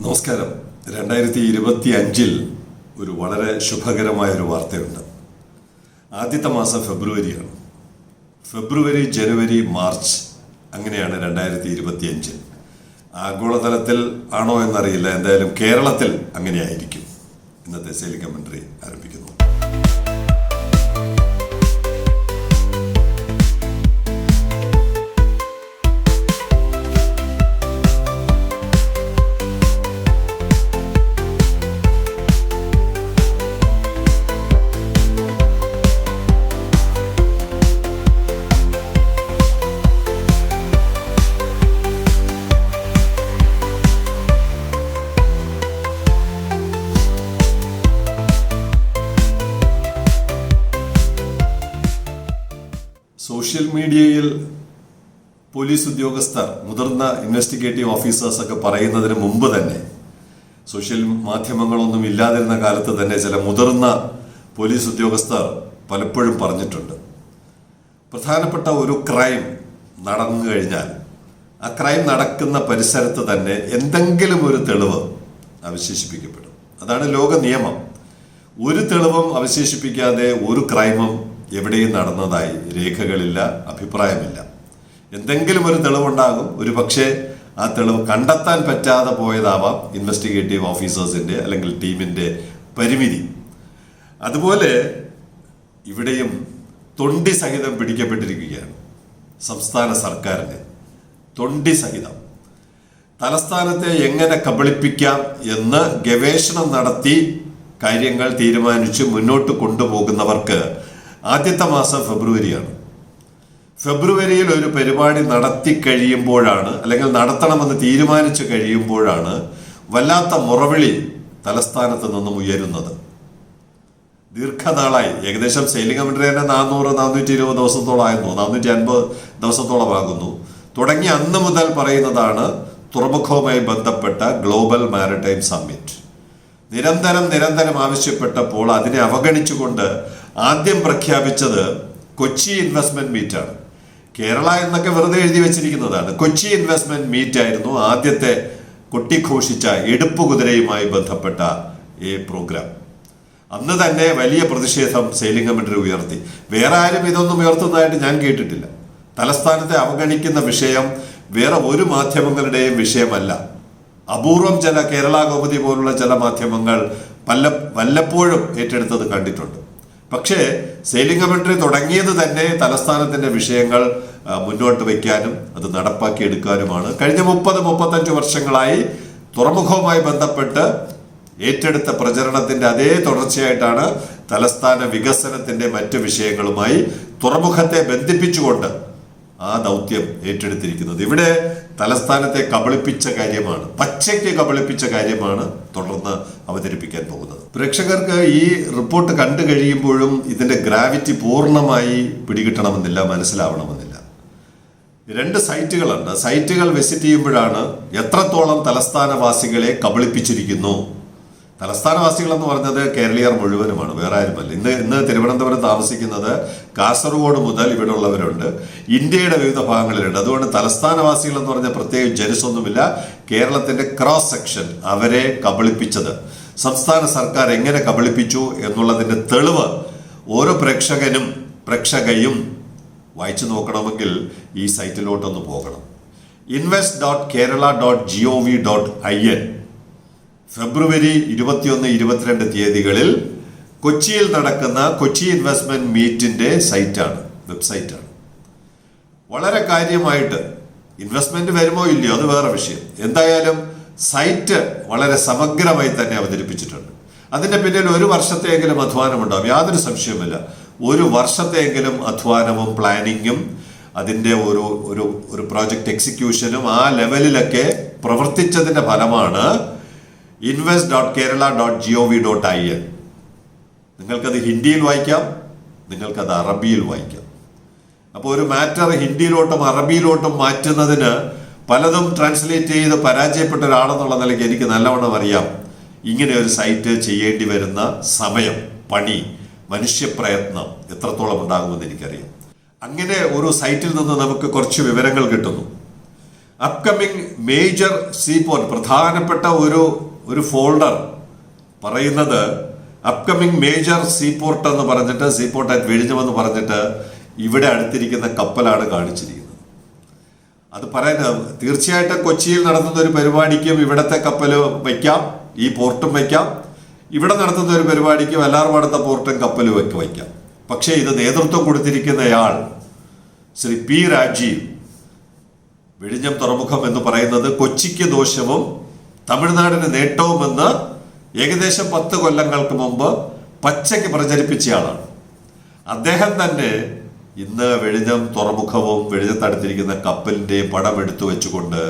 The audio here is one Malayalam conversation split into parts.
നമസ്കാരം. രണ്ടായിരത്തി ഇരുപത്തി അഞ്ചിൽ ഒരു വളരെ ശുഭകരമായ ഒരു വാർത്തയുണ്ട്. ആദ്യത്തെ മാസം ഫെബ്രുവരിയാണ്. ഫെബ്രുവരി ജനുവരി മാർച്ച് അങ്ങനെയാണ് രണ്ടായിരത്തി ഇരുപത്തി അഞ്ചിൽ ആഗോളതലത്തിൽ ആണോ എന്നറിയില്ല. എന്തായാലും കേരളത്തിൽ അങ്ങനെയായിരിക്കും. ഇന്നത്തെ സെയിൽ കമൻട്രി ആരംഭിക്കുന്നു. മീഡിയയിൽ പോലീസ് ഉദ്യോഗസ്ഥർ മുതിർന്ന ഇൻവെസ്റ്റിഗേറ്റീവ് ഓഫീസേഴ്സ് ഒക്കെ പറയുന്നതിന് മുമ്പ് തന്നെ സോഷ്യൽ മാധ്യമങ്ങളൊന്നും ഇല്ലാതിരുന്ന കാലത്ത് തന്നെ ചില മുതിർന്ന പോലീസ് ഉദ്യോഗസ്ഥർ പലപ്പോഴും പറഞ്ഞിട്ടുണ്ട്. പ്രധാനപ്പെട്ട ഒരു ക്രൈം നടന്നു കഴിഞ്ഞാൽ ആ ക്രൈം നടക്കുന്ന പരിസരത്ത് തന്നെ എന്തെങ്കിലും ഒരു തെളിവ് അവശേഷിപ്പിക്കപ്പെടും. അതാണ് ലോക നിയമം. ഒരു തെളിവും അവശേഷിപ്പിക്കാതെ ഒരു ക്രൈമും എവിടെയും നടന്നതായി രേഖകളില്ല അഭിപ്രായമില്ല. എന്തെങ്കിലും ഒരു തെളിവുണ്ടാകും. ഒരു പക്ഷേ ആ തെളിവ് കണ്ടെത്താൻ പറ്റാതെ പോയതാവാം ഇൻവെസ്റ്റിഗേറ്റീവ് ഓഫീസേഴ്സിന്റെ അല്ലെങ്കിൽ ടീമിന്റെ പരിമിതി. അതുപോലെ ഇവിടെയും തൊണ്ടി സഹിതം പിടിക്കപ്പെട്ടിരിക്കുകയാണ് സംസ്ഥാന സർക്കാരിന്. തൊണ്ടി സഹിതം. തലസ്ഥാനത്തെ എങ്ങനെ കബളിപ്പിക്കാം എന്ന് ഗവേഷണം നടത്തി കാര്യങ്ങൾ തീരുമാനിച്ച് മുന്നോട്ട് കൊണ്ടുപോകുന്നവർക്ക് ആദ്യത്തെ മാസം ഫെബ്രുവരിയാണ്. ഫെബ്രുവരിയിൽ ഒരു പരിപാടി നടത്തി കഴിയുമ്പോഴാണ് അല്ലെങ്കിൽ നടത്തണമെന്ന് തീരുമാനിച്ചു കഴിയുമ്പോഴാണ് വല്ലാത്ത മുറവിളി തലസ്ഥാനത്ത് നിന്നും ഉയരുന്നത്. ദീർഘനാളായി. ഏകദേശം സെയിലിംഗ് കമ്മിറ്റി തന്നെ നാനൂറ് നാനൂറ്റി ഇരുപത് ദിവസത്തോളമായിരുന്നു നാനൂറ്റി അൻപത് ദിവസത്തോളമാകുന്നു തുടങ്ങി അന്ന് മുതൽ പറയുന്നതാണ് തുറമുഖവുമായി ബന്ധപ്പെട്ട ഗ്ലോബൽ മാരിടൈം സമ്മിറ്റ്. നിരന്തരം നിരന്തരം ആവശ്യപ്പെട്ടപ്പോൾ അതിനെ അവഗണിച്ചുകൊണ്ട് ആദ്യം പ്രഖ്യാപിച്ചത് കൊച്ചി ഇൻവെസ്റ്റ്മെന്റ് മീറ്റാണ്. കേരള എന്നൊക്കെ വെറുതെ എഴുതി വെച്ചിരിക്കുന്നതാണ്. കൊച്ചി ഇൻവെസ്റ്റ്മെന്റ് മീറ്റ് ആയിരുന്നു ആദ്യത്തെ കൊട്ടിഘോഷിച്ച എടുപ്പ് കുതിരയുമായി ബന്ധപ്പെട്ട ഈ പ്രോഗ്രാം. അന്ന് തന്നെ വലിയ പ്രതിഷേധം സെയിലിംഗ് കമ്മിറ്റി ഉയർത്തി. വേറെ ആരും ഇതൊന്നും ഉയർത്തുന്നതായിട്ട് ഞാൻ കേട്ടിട്ടില്ല. തലസ്ഥാനത്തെ അവഗണിക്കുന്ന വിഷയം വേറെ ഒരു മാധ്യമങ്ങളുടെയും വിഷയമല്ല. അപൂർവം ചില കേരള കൗമുദി പോലുള്ള ചില മാധ്യമങ്ങൾ പല വല്ലപ്പോഴും ഏറ്റെടുത്തത് കണ്ടിട്ടുണ്ട്. പക്ഷേ സെയിലിംഗ് കമന്ററി തുടങ്ങിയത് തന്നെ തലസ്ഥാനത്തിന്റെ വിഷയങ്ങൾ മുന്നോട്ട് വയ്ക്കാനും അത് നടപ്പാക്കിയെടുക്കാനുമാണ് കഴിഞ്ഞ മുപ്പത് മുപ്പത്തഞ്ച് വർഷങ്ങളായി തുറമുഖവുമായി ബന്ധപ്പെട്ട് ഏറ്റെടുത്ത പ്രചരണത്തിന്റെ അതേ തുടർച്ചയായിട്ടാണ് തലസ്ഥാന വികസനത്തിന്റെ മറ്റ് വിഷയങ്ങളുമായി തുറമുഖത്തെ ബന്ധിപ്പിച്ചുകൊണ്ട് ആ ദൗത്യം ഏറ്റെടുത്തിരിക്കുന്നത്. ഇവിടെ തലസ്ഥാനത്തെ കബളിപ്പിച്ച കാര്യമാണ് പച്ചയ്ക്ക് കബളിപ്പിച്ച കാര്യമാണ് തുടർന്ന് അവതരിപ്പിക്കാൻ പോകുന്നത്. പ്രേക്ഷകർക്ക് ഈ റിപ്പോർട്ട് കണ്ടു കഴിയുമ്പോഴും ഇതിന്റെ ഗ്രാവിറ്റി പൂർണമായി പിടികിട്ടണമെന്നില്ല മനസ്സിലാവണമെന്നില്ല. രണ്ട് സൈറ്റുകളുണ്ട്. സൈറ്റുകൾ വിസിറ്റ് ചെയ്യുമ്പോഴാണ് എത്രത്തോളം തലസ്ഥാനവാസികളെ കബളിപ്പിച്ചിരിക്കുന്നു തലസ്ഥാനവാസികൾ എന്ന് പറഞ്ഞത് കേരളീയർ മുഴുവനുമാണ് വേറെ ആരുമല്ല. ഇന്ന് ഇന്ന് തിരുവനന്തപുരം താമസിക്കുന്നത് കാസർഗോഡ് മുതൽ ഇവിടെ ഉള്ളവരുണ്ട് ഇന്ത്യയുടെ വിവിധ ഭാഗങ്ങളിലുണ്ട്. അതുകൊണ്ട് തലസ്ഥാനവാസികൾ എന്ന് പറഞ്ഞ പ്രത്യേക ജനുസൊന്നുമില്ല. കേരളത്തിന്റെ ക്രോസ് സെക്ഷൻ അവരെ കബളിപ്പിച്ചത്. സംസ്ഥാന സർക്കാർ എങ്ങനെ കബളിപ്പിച്ചു എന്നുള്ളതിന്റെ തെളിവ് ഓരോ പ്രേക്ഷകനും പ്രേക്ഷകയും വായിച്ചു നോക്കണമെങ്കിൽ ഈ സൈറ്റിലോട്ടൊന്ന് പോകണം. Invest dot Kerala dot G O V dot I N February ഇരുപത്തിയൊന്ന് ഇരുപത്തിരണ്ട് തീയതികളിൽ കൊച്ചിയിൽ നടക്കുന്ന കൊച്ചി ഇൻവെസ്റ്റ്മെന്റ് മീറ്റിന്റെ സൈറ്റാണ് വെബ്സൈറ്റാണ്. വളരെ കാര്യമായിട്ട് ഇൻവെസ്റ്റ്മെന്റ് വരുമോ ഇല്ലയോ അത് വേറെ വിഷയം. എന്തായാലും സൈറ്റ് വളരെ സമഗ്രമായി തന്നെ അവതരിപ്പിച്ചിട്ടുണ്ട്. അതിന്റെ പിന്നിൽ ഒരു വർഷത്തെയെങ്കിലും അധ്വാനമുണ്ടാവും യാതൊരു സംശയവുമില്ല. ഒരു വർഷത്തെയെങ്കിലും അധ്വാനവും പ്ലാനിങ്ങും അതിന്റെ ഒരു ഒരു ഒരു പ്രോജക്റ്റ് എക്സിക്യൂഷനും ആ ലെവലിലൊക്കെ പ്രവർത്തിച്ചതിന്റെ ഫലമാണ് invest dot Kerala dot G O V dot I N നിങ്ങൾക്കത് ഹിന്ദിയിൽ വായിക്കാം നിങ്ങൾക്കത് അറബിയിൽ വായിക്കാം. അപ്പോൾ ഒരു മാറ്റർ ഹിന്ദിയിലോട്ടും അറബിയിലോട്ടും മാറ്റുന്നതിന് പലതും ട്രാൻസ്ലേറ്റ് ചെയ്ത് പരാജയപ്പെട്ട ഒരാളെന്നുള്ള നിലയ്ക്ക് എനിക്ക് നല്ലവണ്ണം അറിയാം. ഇങ്ങനെ ഒരു സൈറ്റ് ചെയ്യേണ്ടി വരുന്ന സമയം പണി മനുഷ്യപ്രയത്നം എത്രത്തോളം ഉണ്ടാകുമെന്ന് എനിക്കറിയാം. അങ്ങനെ ഒരു സൈറ്റിൽ നിന്ന് നമുക്ക് കുറച്ച് വിവരങ്ങൾ കിട്ടുന്നു. അപ്കമിങ് മേജർ സീപോർട്ട് പ്രധാനപ്പെട്ട ഒരു ഒരു ഫോൾഡർ പറയുന്നത് അപ്കമിങ് മേജർ സീപോർട്ട് എന്ന് പറഞ്ഞിട്ട് സീപോർട്ട് അറ്റ് വിഴിഞ്ഞമെന്ന് പറഞ്ഞിട്ട് ഇവിടെ അടുത്തിരിക്കുന്ന കപ്പലാണ് കാണിച്ചിരിക്കുന്നത്. അത് പറയാൻ തീർച്ചയായിട്ടും കൊച്ചിയിൽ നടത്തുന്ന ഒരു പരിപാടിക്കും ഇവിടത്തെ കപ്പൽ വയ്ക്കാം ഈ പോർട്ടും വയ്ക്കാം. ഇവിടെ നടത്തുന്ന ഒരു പരിപാടിക്കും എല്ലാറും പോർട്ടും കപ്പലും ഒക്കെ വയ്ക്കാം. പക്ഷേ ഇത് നേതൃത്വം കൊടുത്തിരിക്കുന്നയാൾ ശ്രീ പി രാജീവ് വിഴിഞ്ഞം തുറമുഖം എന്ന് പറയുന്നത് കൊച്ചിക്ക് ദോഷവും തമിഴ്നാടിന് നേട്ടവുമെന്ന് ഏകദേശം പത്ത് കൊല്ലങ്ങൾക്ക് മുമ്പ് പച്ചയ്ക്ക് പ്രചരിപ്പിച്ചയാളാണ്. അദ്ദേഹം തന്നെ ഇന്ന് വെഴിഞ്ഞം തുറമുഖവും വെഴിഞ്ഞത്തടുത്തിരിക്കുന്ന കപ്പലിന്റെയും പടം എടുത്തു വെച്ചുകൊണ്ട്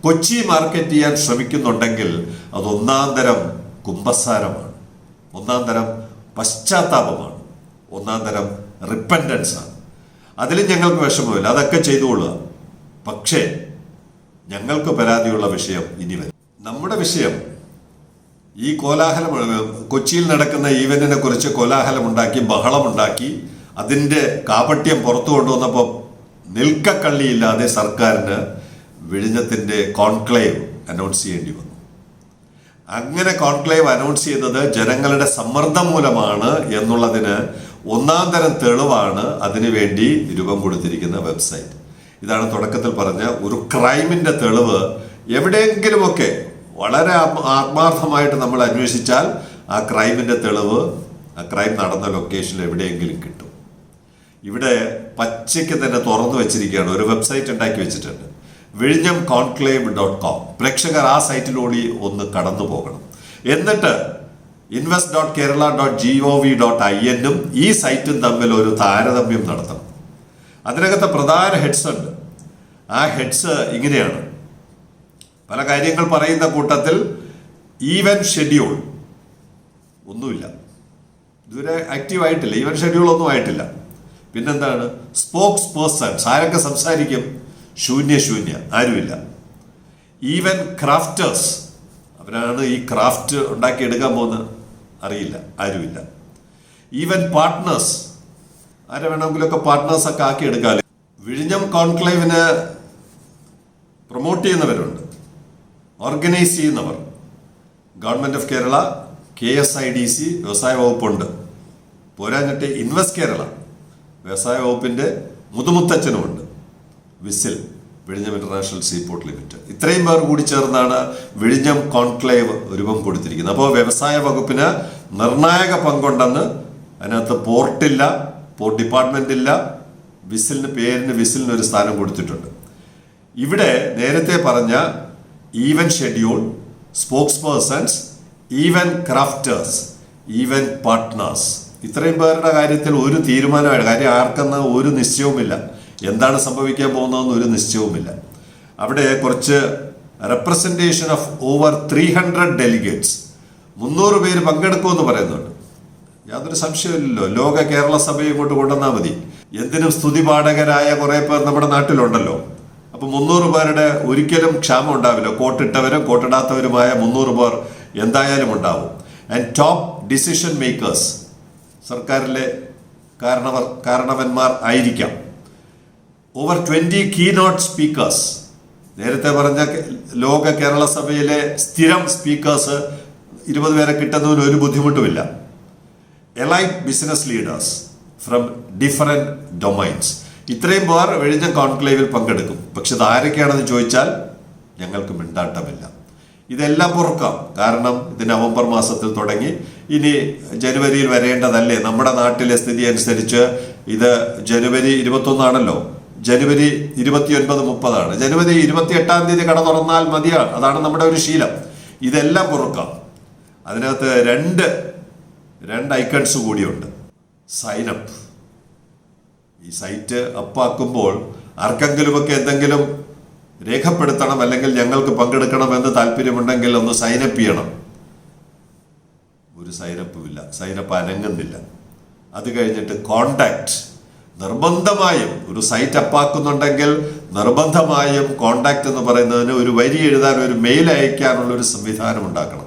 കൊച്ചി മാർക്കറ്റ് ചെയ്യാൻ ശ്രമിക്കുന്നുണ്ടെങ്കിൽ അത് ഒന്നാം തരം കുംഭസാരമാണ് ഒന്നാം തരം പശ്ചാത്താപമാണ്. ഒന്നാം തരം റിപ്പൻഡൻസ് ആണ്. അതിലും ഞങ്ങൾക്ക് വിഷമമില്ല. അതൊക്കെ ചെയ്തുകൊള്ളുക പക്ഷേ ഞങ്ങൾക്ക് പരാതിയുള്ള വിഷയം ഇനി വരും. നമ്മുടെ വിഷയം ഈ കോലാഹലം കൊച്ചിയിൽ നടക്കുന്ന ഈവന്റിനെ കുറിച്ച് കോലാഹലമുണ്ടാക്കി ബഹളമുണ്ടാക്കി അതിന്റെ കാപട്യം പുറത്തു കൊണ്ടുവന്നപ്പോൾ നിൽക്കക്കള്ളിയില്ലാതെ സർക്കാരിന് വിഴിഞ്ഞത്തിന്റെ കോൺക്ലേവ് അനൗൺസ് ചെയ്യേണ്ടി വന്നു. അങ്ങനെ കോൺക്ലേവ് അനൗൺസ് ചെയ്തത് ജനങ്ങളുടെ സമ്മർദ്ദം മൂലമാണ് എന്നുള്ളതിന് ഒന്നാം തരം തെളിവാണ് അതിനുവേണ്ടി രൂപം കൊടുത്തിരിക്കുന്ന വെബ്സൈറ്റ് ഇതാണ് തുടക്കത്തിൽ പറഞ്ഞ ഒരു ക്രൈമിന്റെ തെളിവ്. എവിടെയെങ്കിലുമൊക്കെ വളരെ ആത്മാർത്ഥമായിട്ട് നമ്മൾ അന്വേഷിച്ചാൽ ആ ക്രൈമിന്റെ തെളിവ് ആ ക്രൈം നടന്ന ലൊക്കേഷൻ എവിടെയെങ്കിലും കിട്ടും. ഇവിടെ പച്ചയ്ക്ക് തന്നെ തുറന്നു വെച്ചിരിക്കുകയാണ്. ഒരു വെബ്സൈറ്റ് ഉണ്ടാക്കി വെച്ചിട്ടുണ്ട്. വിഴിഞ്ഞം കോൺക്ലേവ് ഡോട്ട് കോം. പ്രേക്ഷകർ ആ സൈറ്റിലൂടെ ഒന്ന് കടന്നു പോകണം. എന്നിട്ട് invest dot Kerala dot G O V dot I എന്നും ഈ സൈറ്റും തമ്മിൽ ഒരു താരതമ്യം നടത്തണം. അതിനകത്ത് പ്രധാന ഹെഡ്സ് ഉണ്ട്. ആ ഹെഡ്സ് ഇങ്ങനെയാണ്. പല കാര്യങ്ങൾ പറയുന്ന കൂട്ടത്തിൽ ഈവൻ ഷെഡ്യൂൾ ഒന്നുമില്ല. ഇതുവരെ ആക്റ്റീവ് ആയിട്ടില്ല. ഈവൻ ഷെഡ്യൂൾ ഒന്നും ആയിട്ടില്ല. പിന്നെന്താണ്? സ്പോക്സ് പേഴ്സൺസ് ആരൊക്കെ സംസാരിക്കും? ശൂന്യ ശൂന്യ. ആരുമില്ല. ഈവൻ ക്രാഫ്റ്റേഴ്സ് അവരാണ് ഈ ക്രാഫ്റ്റ് ഉണ്ടാക്കിയെടുക്കാൻ പോകുന്നത് അറിയില്ല. ആരുമില്ല. ഈവൻ പാർട്ട്നേഴ്സ് ആരെ വേണമെങ്കിലൊക്കെ പാർട്ട്നേഴ്സ് ഒക്കെ ആക്കി എടുക്കാമല്ലോ വിഴിഞ്ഞം കോൺക്ലേവിന് പ്രൊമോട്ട് ചെയ്യുന്നവരുണ്ട്. ഓർഗനൈസ് ചെയ്യുന്നവർ. Government of Kerala K S I D C വ്യവസായ വകുപ്പുണ്ട് പോരാഞ്ഞിട്ട് ഇൻവെസ്റ്റ് കേരള. വ്യവസായ വകുപ്പിന്റെ മുതുമുത്തച്ഛനുമുണ്ട് വിസിൽ വിഴിഞ്ഞം ഇന്റർനാഷണൽ സീപോർട്ട് ലിമിറ്റ് ഇത്രയും പേർ കൂടി ചേർന്നാണ് വിഴിഞ്ഞം കോൺക്ലേവ് രൂപം കൊടുത്തിരിക്കുന്നത്. അപ്പോൾ വ്യവസായ വകുപ്പിന് നിർണായക പങ്കുണ്ടെന്ന് അതിനകത്ത് പോർട്ടില്ല പോർട്ട് ഡിപ്പാർട്ട്മെന്റ് ഇല്ല. വിസിലിന് പേരിന് വിസിലിന് ഒരു സ്ഥാനം കൊടുത്തിട്ടുണ്ട്. ഇവിടെ നേരത്തെ പറഞ്ഞ even schedule spokespersons even crafters even partners ഇത്രയും പേരുടെ കാര്യത്തിൽ ഒരു തീരുമാനമാണ് കാര്യം ആർക്കെന്ന് ഒരു നിശ്ചയവുമില്ല. എന്താണ് സംഭവിക്കാൻ പോകുന്നതെന്ന് ഒരു നിശ്ചയവുമില്ല. അവിടെ കുറച്ച് representation of over three hundred delegates മുന്നൂറ് പേര് പങ്കെടുക്കുമെന്ന് പറയുന്നുണ്ട്. യാതൊരു സംശയമില്ലല്ലോ ലോക കേരള സഭയെ ഇങ്ങോട്ട് കൊണ്ടുവന്നാൽ മതി. എന്തിനും സ്തുതി പാഠകരായ കുറെ പേർ നമ്മുടെ നാട്ടിലുണ്ടല്ലോ. അപ്പൊ മുന്നൂറ് പേരുടെ ഒരിക്കലും ക്ഷാമം ഉണ്ടാവില്ല. കോട്ടിട്ടവരും കോട്ടിടാത്തവരുമായ മുന്നൂറ് പേർ എന്തായാലും ഉണ്ടാവും. ആൻഡ് ടോപ്പ് ഡിസിഷൻ മേക്കേഴ്സ് സർക്കാരിലെ കാരണവർ കാരണവന്മാർ ആയിരിക്കാം. Over twenty keynote speakers നേരത്തെ പറഞ്ഞ ലോക കേരള സഭയിലെ സ്ഥിരം സ്പീക്കേഴ്സ് ഇരുപത് പേരെ കിട്ടുന്നതിന് ഒരു ബുദ്ധിമുട്ടുമില്ല. Elite business leaders from different domains ഇത്രയും പേർ വെഴിഞ്ഞ കോൺക്ലേവിൽ പങ്കെടുക്കും. പക്ഷെ ഇത് ആരൊക്കെയാണെന്ന് ചോദിച്ചാൽ ഞങ്ങൾക്ക് മിണ്ടാട്ടമില്ല. ഇതെല്ലാം പൊറുക്കാം കാരണം ഇത് നവംബർ മാസത്തിൽ തുടങ്ങി. ഇനി ജനുവരിയിൽ വരേണ്ടതല്ലേ? നമ്മുടെ നാട്ടിലെ സ്ഥിതി അനുസരിച്ച് ഇത് ജനുവരി ഇരുപത്തൊന്നാണല്ലോ. ജനുവരി ഇരുപത്തിയൊൻപത് മുപ്പതാണ്. ജനുവരി ഇരുപത്തി എട്ടാം തീയതി കട തുറന്നാൽ മതിയാണ് അതാണ് നമ്മുടെ ഒരു ശീലം. ഇതെല്ലാം പൊറുക്കാം അതിനകത്ത് രണ്ട് രണ്ട് ഐക്കൺസ് കൂടിയുണ്ട്. സൈനപ്പ് ഈ സൈറ്റ് അപ്പാക്കുമ്പോൾ ആർക്കെങ്കിലുമൊക്കെ എന്തെങ്കിലും രേഖപ്പെടുത്തണം അല്ലെങ്കിൽ ഞങ്ങൾക്ക് പങ്കെടുക്കണം എന്ന് താല്പര്യമുണ്ടെങ്കിൽ ഒന്ന് സൈനപ്പ് ചെയ്യണം. ഒരു സൈനപ്പും ഇല്ല. സൈനപ്പ് അനങ്ങുന്നില്ല. അത് കഴിഞ്ഞിട്ട് കോണ്ടാക്ട് നിർബന്ധമായും ഒരു സൈറ്റ് അപ്പാക്കുന്നുണ്ടെങ്കിൽ നിർബന്ധമായും കോണ്ടാക്ട് എന്ന് പറയുന്നതിന് ഒരു വരി എഴുതാൻ ഒരു മെയിൽ അയക്കാനുള്ള ഒരു സംവിധാനം ഉണ്ടാക്കണം.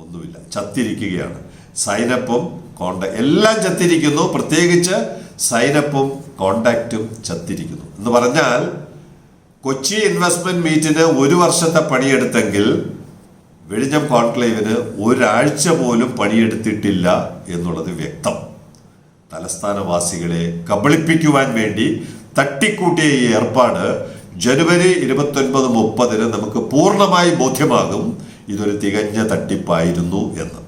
ഒന്നുമില്ല. ചത്തിരിക്കുകയാണ്. സൈനപ്പും കോണ്ടാക്ട് എല്ലാം ചത്തിരിക്കുന്നു. പ്രത്യേകിച്ച് സൈനപ്പും കോണ്ടാക്റ്റും ചത്തിരിക്കുന്നു. എന്ന് പറഞ്ഞാൽ കൊച്ചി ഇൻവെസ്റ്റ്മെന്റ് മീറ്റിന് ഒരു വർഷത്തെ പണിയെടുത്തെങ്കിൽ വെളിഞ്ഞം കോൺക്ലേവിന് ഒരാഴ്ച പോലും പണിയെടുത്തിട്ടില്ല എന്നുള്ളത് വ്യക്തം. തലസ്ഥാനവാസികളെ കബളിപ്പിക്കുവാൻ വേണ്ടി തട്ടിക്കൂട്ടിയ ഈ ഏർപ്പാട് ജനുവരി ഇരുപത്തൊൻപത് മുപ്പതിന് നമുക്ക് പൂർണമായി ബോധ്യമാകും. ഇതൊരു തികഞ്ഞ തട്ടിപ്പായിരുന്നു എന്ന്.